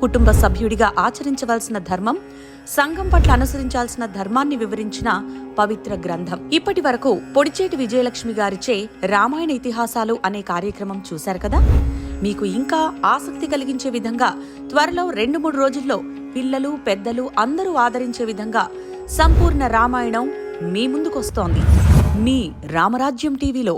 కుటుంబ సభ్యుడిగా ఆచరించవలసిన ధర్మం సంఘం పట్ల అనుసరించాల్సిన ధర్మాన్ని వివరించిన పవిత్ర గ్రంథం. ఇప్పటి వరకు పొడిచేటి విజయలక్ష్మి గారిచే రామాయణ ఇతిహాసాలు అనే కార్యక్రమం చూశారు కదా? మీకు ఇంకా ఆసక్తి కలిగించే విధంగా త్వరలో రెండు మూడు రోజుల్లో పిల్లలు పెద్దలు అందరూ ఆదరించే విధంగా సంపూర్ణ రామాయణం మీ ముందుకొస్తోంది మీ రామరాజ్యం టీవీలో.